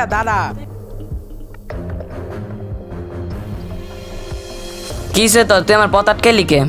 কইরা দাঁড়া কিসে তোর? তুই আমার পথ আটকে লিখে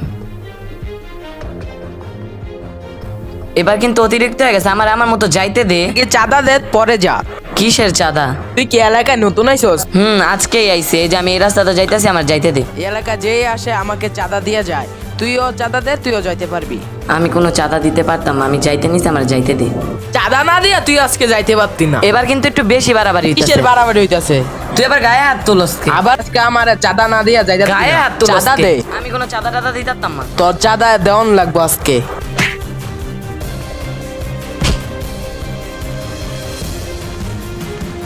এবার কিন্তু অতিরিক্ত হয়ে গেছে। আমার আমার মতো যাইতে দে। আগে চাঁদা দে পরে যা। কিসের চাঁদা? তুই কি এলাকায় নতুন আইছস হুম আজকেই আইছে যে আমি এই রাস্তাটা যাইতেছি আমার যাইতে দে। এই এলাকা যেই আসে আমাকে চাঁদা দিয়ে যায়। তুইও চাঁদা দে তুইও যাইতে পারবি। আমি কোনো চাঁদা দিতে পারতাম আমি যাইতে নিছি আমার যাইতে দে। চাঁদা না দিয়া তুই আজকে যাইতে পারতি না। এবার কিন্তু একটু বেশি বাড়াবাড়ি। কিসের বাড়াবাড়ি হইতাছে? তুই এবার গায়ে হাত তুলস? আবার আজকে আমার চাঁদা না দিয়া যাইতে গায়ে হাত তুলস চাঁদা দে। আমি কোনো চাঁদা টাদা দিতে পারতাম না। তোর চাঁদা দেওয়ান লাগবো আজকে।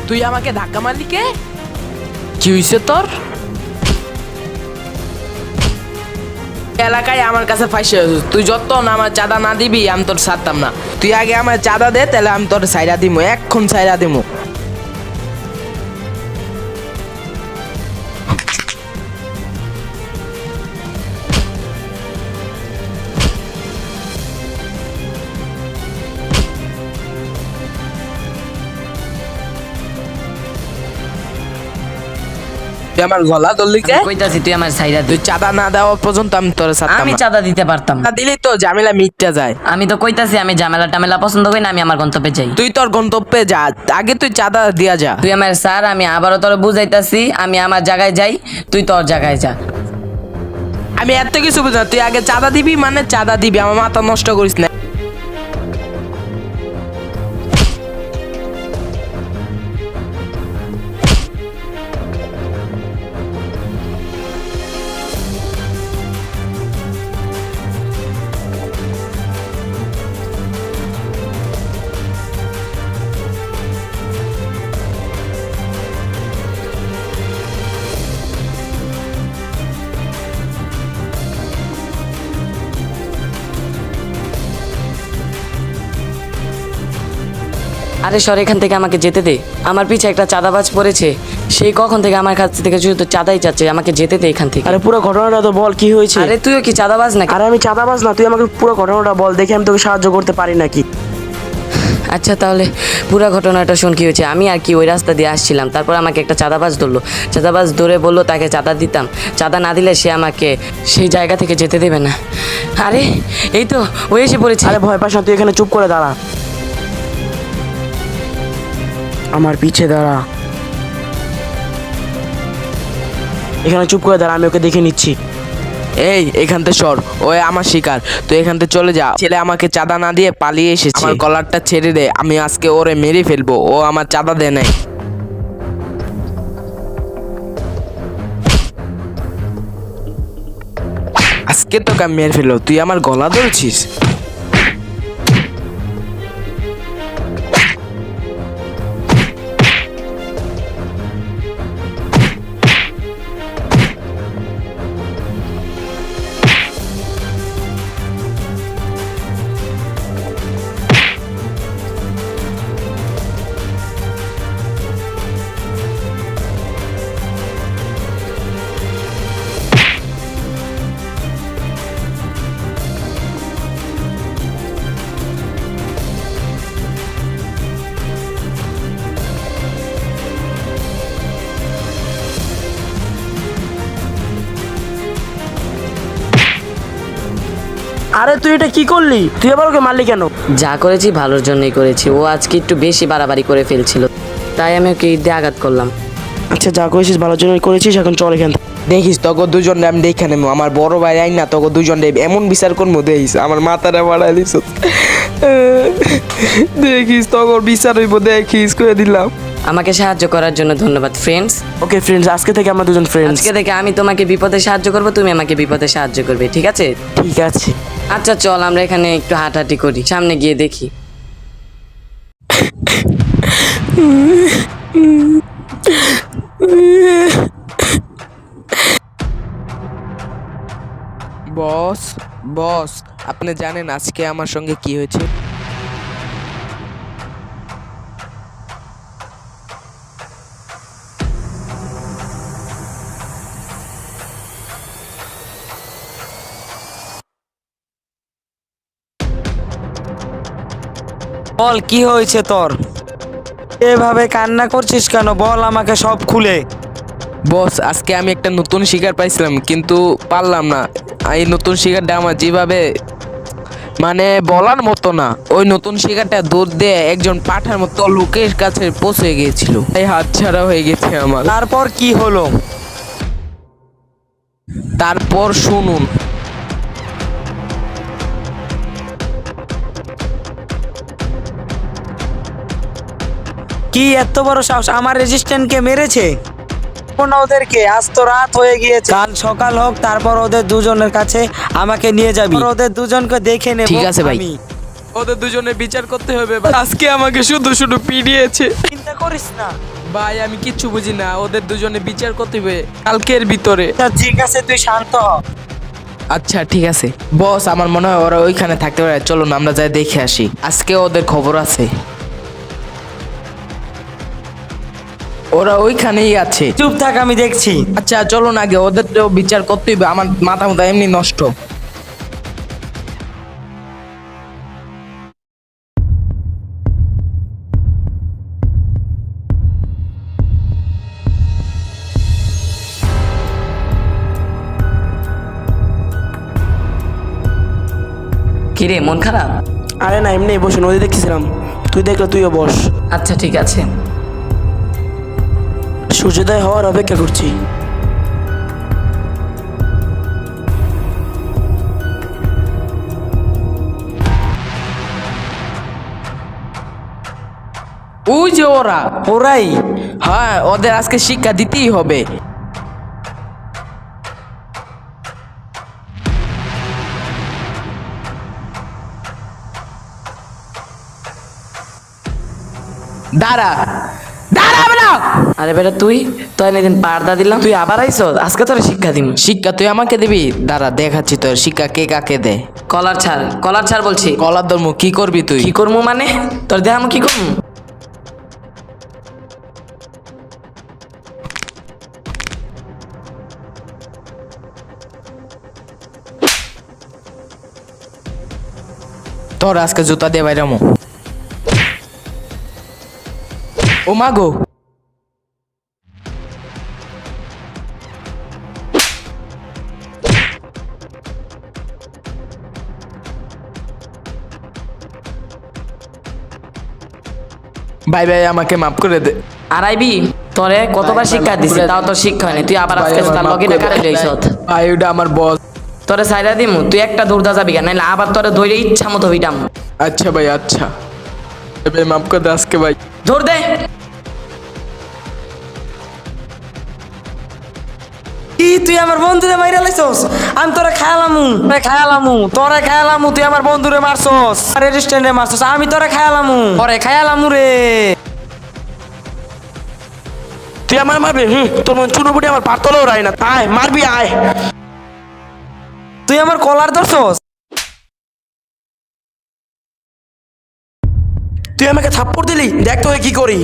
তুই আমাকে ধাক্কা মারলি কে? কি হইছে তোর? এলাকায় আমার কাছে ফাইসে। তুই যত না আমার চাঁদা না দিবি, আমি তোর ছাড়তাম না তুই আগে আমার চাঁদা দে, তাহলে আমি তোর সাইরা দিমু এক্ষণ সাইরা দিমু আমার গলা ধরলি কে কইতাছি তুই আমার সাইডা তুই চাঁদা না দেওয়া পর্যন্ত আমি তোর ছাড়তাম আমি চাঁদা দিতে পারতাম। না দিলেই তো ঝামেলা মিটতে যায়। আমি তো কইতাছি আমি ঝামেলা টামেলা পছন্দ করি না আমি আমার গন্তব্যে যাই। তুই তোর গন্তব্যে যা আগে তুই চাঁদা দিয়া যা। তুই আমার স্যার আমি আবারও তোর বুঝাইতাছি আমি আমার জায়গায় যাই তুই তোর জায়গায় যা। আমি এত কিছু বুঝি না তুই আগে চাঁদা দিবি মানে চাঁদা দিবি আমার মাথা নষ্ট করিস না। আরে সর এখান থেকে আমাকে যেতে দে। আমার পিছে একটা চাঁদাবাজ পড়েছে। সেই কখন থেকে আমার কাছ থেকে শুধু তো চাঁদাই চাচ্ছে আমাকে যেতে দে এখান থেকে। আরে পুরো ঘটনাটা তো বল কি হয়েছে? আরে তুইও কি চাঁদাবাজ নাকি? আরে আমি চাঁদাবাজ না তুই আমাকে পুরো ঘটনাটা বল দেখে আমি তোকে সাহায্য করতে পারি নাকি? আচ্ছা তাহলে পুরো ঘটনাটা শুন কি হয়েছে? আমি আর কি ওই রাস্তা দিয়ে আসছিলাম তারপর আমাকে একটা চাঁদাবাজ ধরলো। চাঁদাবাজ ধরে বলল তাকে চাঁদা দিতাম। চাঁদা না দিলে সে আমাকে সেই জায়গা থেকে যেতে দেবে না। আরে এই তো ও এসে পড়েছে। আরে ভয় পাস না তুই এখানে চুপ করে দাঁড়া। আমার পিছে দাঁড়া। এখানে চুপ করে দাঁড়া আমি ওকে দেখে নিচ্ছি। এই এখান থেকে সর ও আমার শিকার। তুই এখান থেকে চলে যা। ছেলে আমাকে চাঁদা না দিয়ে পালিয়ে এসেছে। আমার কলারটা ছেড়ে দে আমি আজকে ওরে মেরে ফেলব ও আমার চাঁদা দেয় নাই। আজকে তোকে আমি মেরে ফেলব তুই আমার গলা ধরছিস? আরে তুই এটা কি করলি? তুই আবার ওকে মারলি কেন? যা করেছি ভালোর জন্যই করেছি। ও আজকে একটু বেশি বাড়াবাড়ি করে ফেলছিল। তাই আমি ওকে ঈদে আঘাত করলাম। আচ্ছা যা করেছিস ভালোর জন্যই করেছিস এখন চল এখান থেকে। দেখিস তোকে দুজন আমি দেখে নেব। আমার বড় ভাই আইন না তোকে দুজন এমন বিচার করব দেখিস। আমার মাথাটা বাড়াই দিস। দেখিস তোকে বিচার হইব দেখিস করে দিলাম। আমাকে সাহায্য করার জন্য ধন্যবাদ ফ্রেন্ডস ওকে ফ্রেন্ডস আজকে থেকে আমরা দুজন ফ্রেন্ডস আজকে থেকে আমি তোমাকে বিপদে সাহায্য করব তুমি আমাকে বিপদে সাহায্য করবে ঠিক আছে? ঠিক আছে। আচ্ছা চল আমরা এখানে একটু হাঁটাহাঁটি করি সামনে গিয়ে দেখি। বস বস আপনি জানেন আজকে আমার সঙ্গে কি হয়েছে? বল কি হয়েছে তোর? এভাবে কান্না করছিস কেন? বল আমাকে সব খুলে। বস আজকে আমি একটা নতুন শিকার পাইছিলাম কিন্তু পারলাম না। এই নতুন শিকারটা আমার যেভাবে মানে বলার মতো না, ওই নতুন শিকারটা দূর দিয়ে একজন পাঠার মতো লোকের কাছে পৌঁছে গিয়েছিল। এই হাত ছাড়া হয়ে গেছে আমার। তারপর কি হলো? তারপর শুনুন। কি এত বড় সাহস? আমার রেজিস্ট্যান্টকে মেরেছে? কোন ওদেরকে আজ তো রাত হয়ে গিয়েছে। কাল সকাল হোক তারপর ওদের দুজনের কাছে আমাকে নিয়ে যাবি। ওদের দুজনকে দেখে নেব ঠিক আছে ভাই। ওদের দুজনে বিচার করতে হবে আজকে আমাকে শুধু শুধু পিড়িয়েছে। চিন্তা করিস না। ভাই আমি কিচ্ছু বুঝি না। ওদের দুজনে বিচার করতে হবে কালকের ভিতরে। ঠিক আছে তুই শান্ত হ। আচ্ছা ঠিক আছে। বস আমার মনে হয় ওরা ওইখানে থাকতে পারে। চলুন আমরা যাই দেখে আসি। আজকে ওদের খবর আছে। ওরা ওইখানেই আছে। চুপ থাক আমি দেখছি। আচ্ছা চলুন আগে ওদের তো বিচার করতে হবে আমার মাথা মাথা এমনি নষ্ট। কিরে মন খারাপ? আরে না এমনি বসে নদী দেখছিলাম তুই দেখলে তুইও বস। আচ্ছা ঠিক আছে। সূর্যোদয় হওয়ার অপেক্ষা করছি। ওই যে ওরা। ওরাই। হ্যাঁ ওদের আজকে শিক্ষা দিতেই হবে। দাঁড়া আরে বেটা তুই? তোর এদিন পারদা দিলাম। তুই আবার আইস? আজকে তোর শিক্ষা দিম। শিক্ষা তুই আমাকে দিবি? দাঁড়া দেখাচ্ছি তোর শিক্ষা কে কাকে দে। কলার ছাড় কলার ছাড় বলছি। কলার ধর্ম কি করবি তুই? কি করব মানে? তোর দেহ আমি কি করব তোর আজকে জুতা দিয়ে বাইরামো। ও মা গো। ভাই ভাই আমাকে মাফ করে দে। আর আইবি তোরে কতবার শিক্ষা দিছি তাও তোর শিক্ষা হয়নি। তুই আবার আজকে তার লগে করে দে। লইছ? ভাই ওটা আমার বস। তোরে সাইডা দিমু তুই একটা দৌড়দা যাবি কেন? আবার তোরে দৌড়ে ইচ্ছা মতো হইতাম। আচ্ছা ভাই আচ্ছা। ভাই মাফ করে দে আজকে ভাই। দৌড় দে। কি তুই আমার বন্ধুরে মাইরা লাইছস? আমি তোরে খায়ালামু তোরে খায়ালামু তোরে খায়ালামু তুই আমার বন্ধুরে মারছস। রেজিস্ট্যান্টে মারছস আমি তোরে খায়ালামু খায়ালামু রে। তুই আমার মারবি? হুম তোর মন চুনোপুটি আমার পাতলেও রায় না। আয় মারবি আয়। তুই আমার কলার ধরছস? তুই আমাকে থাপ্পড় দিলি? দেখ তোকে কি করি।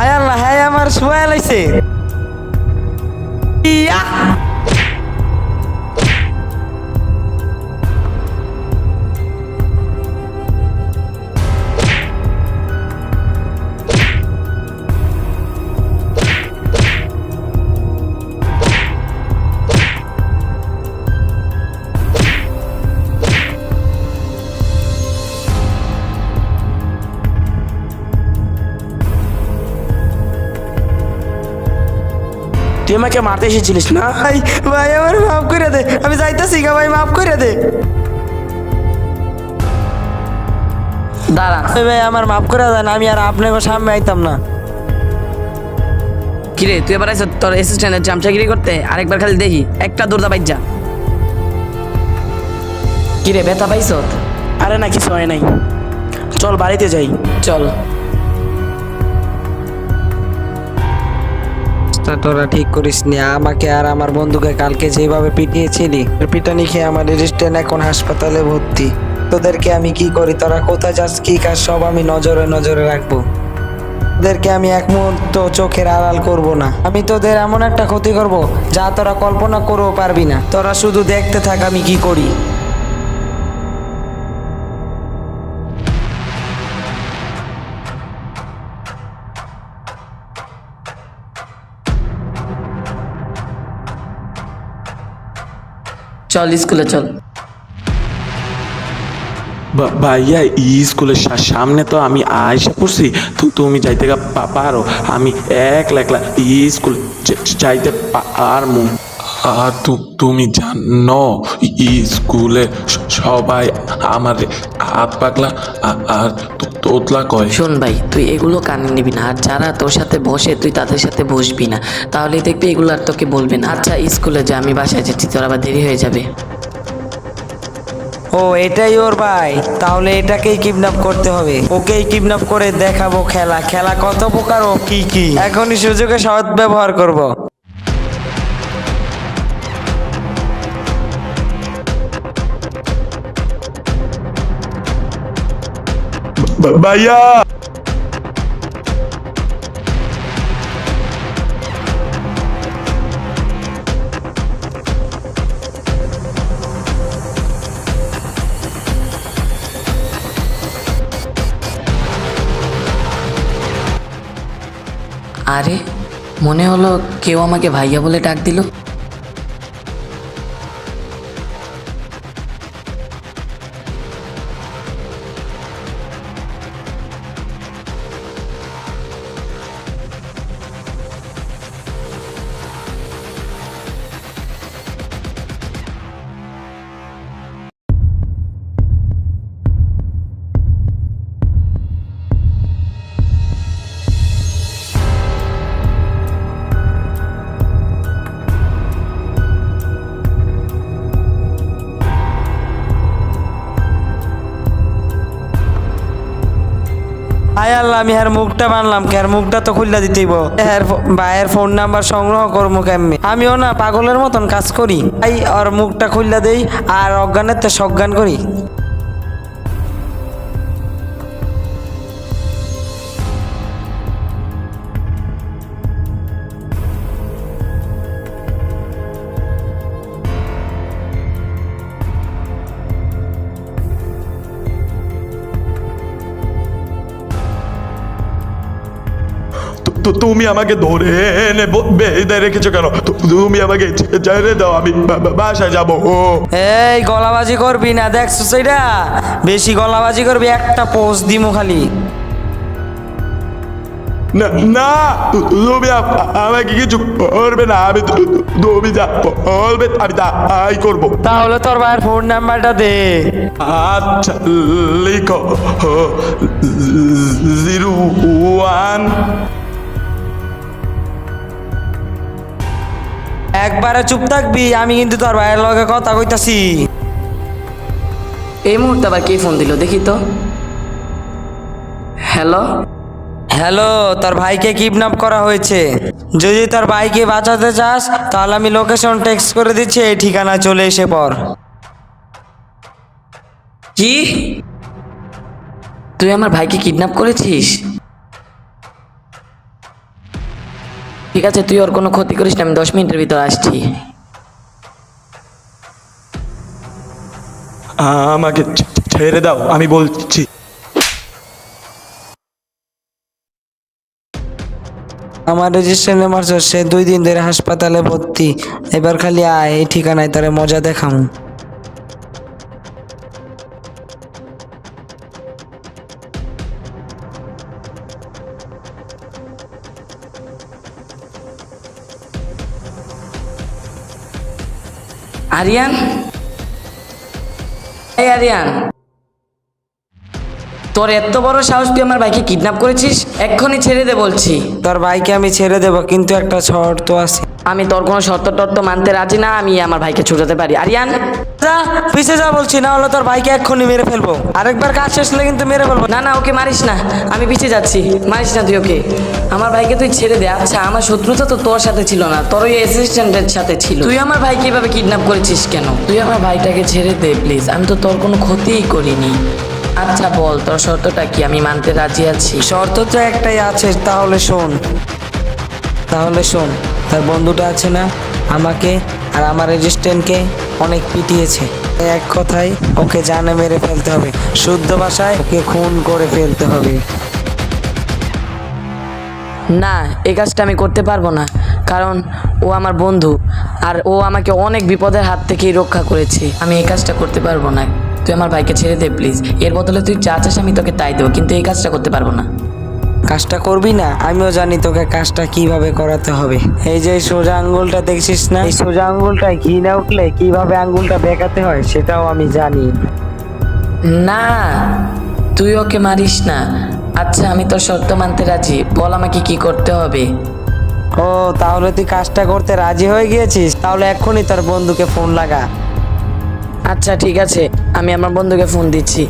হায় আল্লাহ হায় আমার শুয়ে লাইছে ইয়া তুই আমাকে মারতে এসেছিলিস না? ভাই ভাই আমার মাফ করে দে। আমি যাইতাছি গা ভাই মাফ করে দে। দাঁড়া। ভাই, আমার মাফ করে দেন আমি আর আপনাকে সামনে আইতাম না। কিরে তুই এবার আইস তোর অ্যাসিস্ট্যান্টের চামচাগিরি করতে? আরেকবার খালি দেখি একটা দৌড়দা বাইর যা। কিরে ব্যথা পাইছ? আরে না কিছু হয় নাই। চল বাড়িতে যাই। চল। তা তোরা ঠিক করিস নি আমাকে আর আমার বন্ধুকে কালকে যেভাবে পিটিয়েছিলি পিটানি খেয়ে আমার রেজিস্ট্যান্ট এখন হাসপাতালে ভর্তি। তোদেরকে আমি কি করি? তোরা কোথায় যাস, কি কাজ, সব আমি নজরে নজরে রাখব। তোদেরকে আমি এক মুহূর্ত চোখের আড়াল করব না। আমি তোদের এমন একটা ক্ষতি করব, যা তোরা কল্পনা করেও পারবি না। তোরা শুধু দেখতে থাক আমি কি করি। চল, স্কুলে চল। ভাইয়া স্কুলের সামনে তো আমি আয়সা পড়ছি। তো তুমি যাইতে পারো। আমি একলা একলা স্কুল যাইতে পারমু। আর তুমি জানো স্কুলে সবাই আমার হাত পাকলা আর তোতলা কয়? শোন ভাই তুই এগুলো কানে নিবি না। আর যারা তোর সাথে বসে তুই তাদের সাথে বসবি না। তাহলে দেখবি এগুলো আর তোকে বলবে না। আচ্ছা স্কুলে যা আমি বাসায় যাচ্ছি। তোর আবার দেরি হয়ে যাবে। ও এটাই ওর ভাই। তাহলে এটাকেই কিডন্যাপ করতে হবে। ওকেই কিডন্যাপ করে দেখাবো খেলা। খেলা কত প্রকার ও কি কি। এখনই সুযোগে সৎ ব্যবহার করব। ভাইয়া আরে মনে হলো কেউ আমাকে ভাইয়া বলে ডাক দিল। আয় আল্লাহ, আমি আর মুখটা বানলাম কি? আর মুখটা তো খুললা দিতেইব হ্যার ভাইয়ের ফোন নাম্বার সংগ্রহ করব কেমনি? আমিও না পাগলের মতন কাজ করি। তাই ওর মুখটা খুললা দেই, আর অজ্ঞানের তো সজ্ঞান করি। তু- তুমি আমাকে ধরে এনে বেঁধে রেখেছো কেন? তুমি আমাকে ছেড়ে দাও আমি বাসায় যাব। এই গলাবাজি করবি না দেখছ সেটা? বেশি গলাবাজি করবি একটা পোস্ট দিমু খালি। না না তুমি আমাকে কিছু করবে না আমি তুমি যা বলবে আমি তাই করব। তাহলে তোর ভাইয়ের ফোন নাম্বারটা দে। আচ্ছা লিখো জিরো ওয়ান একবারে চুপ থাকবি আমি কিন্তু তোর ভাইয়ের লগে কথা কইতাছি। এই মুহূর্তে আবার কে ফোন দিল দেখি তো। হ্যালো? হ্যালো তোর ভাইকে কিডন্যাপ করা হয়েছে। যদি তোর ভাইকে বাঁচাতে চাস তাহলে আমি লোকেশন টেক্সট করে দিচ্ছি এই ঠিকানায় চলে এসে পর কি? তুই আমার ভাইকে কিডন্যাপ করেছিস? ঠিক আছে তুই ওর কোনো ক্ষতি করিস না আমি দশ মিনিটের ভিতর আসছি। আমাকে ছেড়ে দাও আমি বলছি। আমার রেজিস্ট্রেশনে মারছ সে দুই দিন ধরে হাসপাতালে ভর্তি। এবার খালি আয় এই ঠিকানায় তারে মজা দেখাম। আরিয়ান এই আরিয়ান তোর এত বড় সাহস তুই আমার ভাইকে কিডন্যাপ করেছিস? এক্ষুনি ছেড়ে দে বলছি। তোর ভাইকে আমি ছেড়ে দেবো কিন্তু একটা শর্ত আছে। আমি তোর কোনো শর্ত টর্ত মানতে রাজি না আমি আমার ভাইকে ছুটাতে পারি। আরিয়ান? যা পিছে যা বলছি না হলে তোর ভাইকে এক্ষুনি মেরে ফেলব। আরেকবার কাজ শেষ হলে কিন্তু মেরে ফেলব। না না ওকে মারিস না। আমি পিছে যাচ্ছি। মারিস না তুই ওকে। আমার ভাইকে তুই ছেড়ে দে। আচ্ছা আমার শত্রুতা তো তোর সাথে ছিল না। তোর ওই অ্যাসিস্ট্যান্টের সাথে ছিল। তুই আমার ভাইকে এভাবে কিডন্যাপ করেছিস কেন? তুই আমার ভাইটাকে ছেড়ে দে প্লিজ আমি তো তোর কোনো ক্ষতিই করিনি। আচ্ছা বল তোর শর্তটা কি? আমি মানতে রাজি আছি। শর্ত তো একটাই আছে তাহলে শোন। তাহলে শোন তার বন্ধুটা আছে না আমাকে আর আমার রেজিস্ট্যান্টকে অনেক পিটিয়েছে। এক কথায় ওকে জানে মেরে ফেলতে হবে। শুদ্ধ ভাষায় ওকে খুন করে ফেলতে হবে। না এই কাজটা আমি করতে পারব না কারণ ও আমার বন্ধু আর ও আমাকে অনেক বিপদের হাত থেকেই রক্ষা করেছে। আমি এই কাজটা করতে পারব না। তুই আমার ভাইকে ছেড়ে দে প্লিজ এর বদলে তুই যা চাস আমি তোকে তাই দেবো কিন্তু এই কাজটা করতে পারব না। কাজটা করবি না? আমিও জানি তোকে কাজটা কীভাবে করাতে হবে। এই যে সোজা আঙ্গুলটা দেখছিস না? এই সোজা আঙ্গুলটায় ঘি না উঠলে কীভাবে আঙ্গুলটা বেঁকাতে হয় সেটাও আমি জানি। না তুই ওকে মারিস না। আচ্ছা আমি তোর শর্ত মানতে রাজি। বল আমাকে কি করতে হবে। ও তাহলে তুই কাজটা করতে রাজি হয়ে গিয়েছিস? তাহলে এক্ষুনি তোর বন্ধুকে ফোন লাগা। আচ্ছা ঠিক আছে। আমি আমার বন্ধুকে ফোন দিচ্ছি।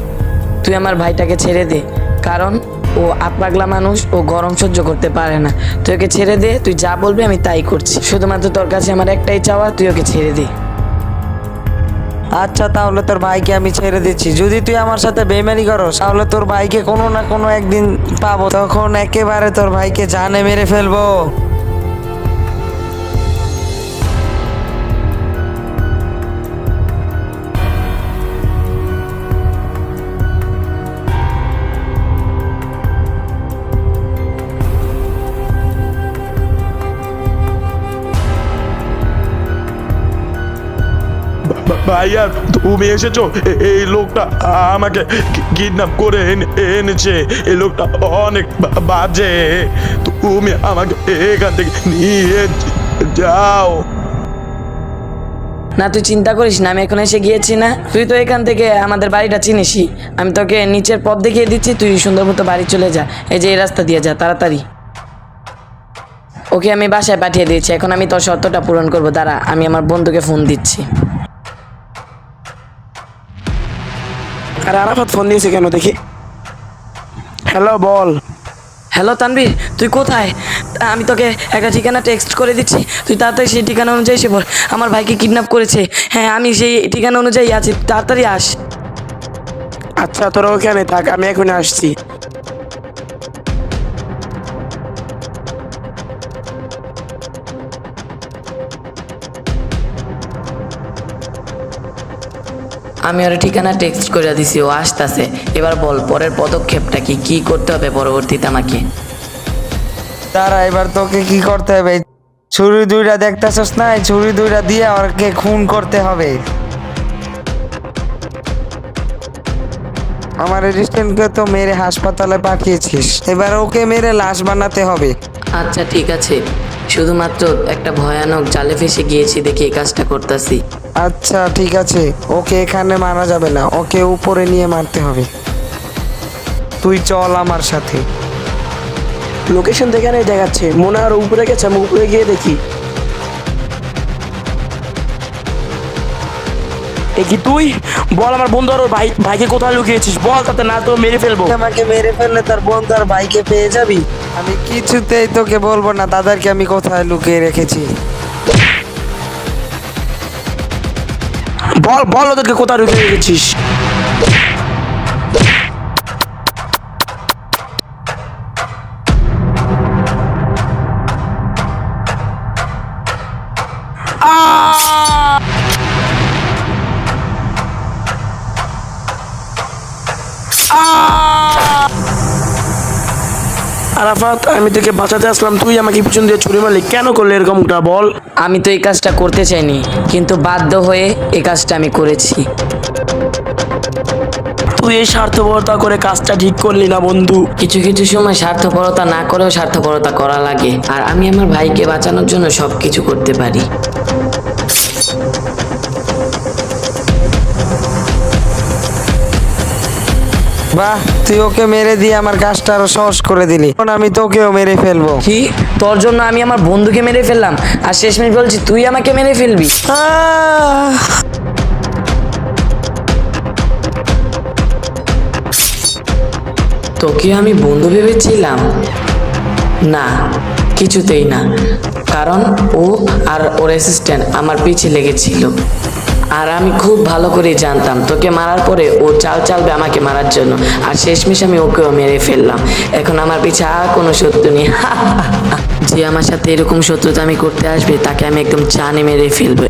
তুই আমার ভাইটাকে ছেড়ে দে, কারণ ও আপাগলা মানুষ, ও গরম সহ্য করতে পারে না। তুই ওকে ছেড়ে দে, তুই যা বলবি আমি তাই করছি। শুধুমাত্র তোর কাছে আমার একটাই চাওয়া, তুই ওকে ছেড়ে দে। আচ্ছা তাহলে তোর ভাইকে আমি ছেড়ে দিচ্ছি। যদি তুই আমার সাথে বেমানি করস, তাহলে তোর ভাইকে কোনো না কোনো একদিন পাবো। তখন একেবারে তোর ভাইকে জানে মেরে ফেলব। ভাইয়া, তুমি এসেছ? এই লোকটা আমাকে কিডন্যাপ করে এনে- এনেছে। এই লোকটা অনেক বাজে। তুমি আমাকে এখান থেকে নিয়ে যাও। না, তুই চিন্তা করিস না, আমি এখন এসে গিয়েছি না। তুই তো এখান থেকে আমাদের বাড়িটা চিনিসই। আমি তোকে নিচের পথ দেখিয়ে দিচ্ছি, তুই সুন্দর মতো বাড়ি চলে যা। এই যে এই রাস্তা দিয়ে যা, তাড়াতাড়ি। ওকে আমি বাসায় পাঠিয়ে দিয়েছি, এখন আমি তোর শর্তটা পূরণ করব। দাঁড়া, আমি আমার বন্ধুকে ফোন দিচ্ছি। আরে আরাফাত ফোন দিয়েছে কেন দেখি। হ্যালো বল। হ্যালো তানবীর তুই কোথায়? আমি তোকে একটা ঠিকানা টেক্সট করে দিচ্ছি। তুই তাড়াতাড়ি সেই ঠিকানা অনুযায়ী এসে বল। আমার ভাইকে কিডন্যাপ করেছে। হ্যাঁ আমি সেই ঠিকানা অনুযায়ী আছি। তাড়াতাড়ি আস। আচ্ছা তোরা ওখানে থাক আমি এখন আসছি। আমি ওর ঠিকানা টেক্সট করে দিছি ও আসতেছে। এবার বল পরের পদক্ষেপটা কি? কি করতে হবে পরবর্তীতে আমাকে? তারা এবার তোকে কি করতে হবে? ছুরি দুইটা দেখতেছস না? এই ছুরি দুইটা দিয়ে ওকে খুন করতে হবে। আমার রেজিস্ট্যান্টকে তো মেরে হাসপাতালে পাঠিয়েছিস। এবার ওকে মেরে লাশ বানাতে হবে। আচ্ছা ঠিক আছে। শুধুমাত্র একটা ভয়ানক জালে ফেসে গিয়েছি দেখে এই কাজটা করতেছি। আচ্ছা ঠিক আছে। ওকে এখানে মারা যাবে না। ওকে উপরে নিয়ে মারতে হবে। তুই চল আমার সাথে। লোকেশন যেখানে দেখাচ্ছে। মনে আরও উপরে গেছে আমি উপরে গিয়ে দেখি। কি তুই? বল আমার বন্ধু আর ওর ভাই ভাইকে কোথায় লুকিয়েছিস? বল তাতে না তো মেরে ফেলব। আমাকে মেরে ফেললে তার বন্ধু আর ভাইকে পেয়ে যাবি? আমি কিছুতেই তোকে বলব না, দাদারকে আমি কোথায় লুকিয়ে রেখেছি। বল বল ওদেরকে কোথায় লুকিয়ে রেখেছিস? আরাফাত আমি তোকে বাঁচাতে আসলাম তুই আমাকে পিছন দিয়ে ছুরি মারলি। কেন করলি এরকমটা বল? আমি তো এই কাজটা করতে চাইনি কিন্তু বাধ্য হয়ে এই কাজটা আমি করেছি। তুই এই স্বার্থপরতা করে কাজটা ঠিক করলি না বন্ধু। কিছু কিছু সময় স্বার্থপরতা না করেও স্বার্থপরতা করা লাগে আর আমি আমার ভাইকে বাঁচানোর জন্য সব কিছু করতে পারি। বাহ তুই ওকে মেরে দিয়ে আমার কাজটা আরও সহজ করে দিলি। এখন আমি তোকেও মেরে ফেলব। কি? তোর জন্য আমি আমার বন্ধুকে মেরে ফেললাম। আর শেষমেশ বলছি তুই আমাকে মেরে ফেলবি। আহ! তোকে আমি বন্ধু ভেবেছিলাম। না কিছুতেই না। কারণ ও আর ওর অ্যাসিস্ট্যান্ট আমার পিছে লেগেছিল। আর আমি খুব ভালো করে জানতাম। তোকে মারার পরে ও চাল চালবে আমাকে মারার জন্য। আর শেষমেশ আমি ওকেও মেরে ফেললাম। এখন আমার পিছে আর কোনো শত্রু নেই। যে আমার সাথে এরকম শত্রুতা আমি করতে আসবে, তাকে আমি একদম চানে মেরে ফেলব।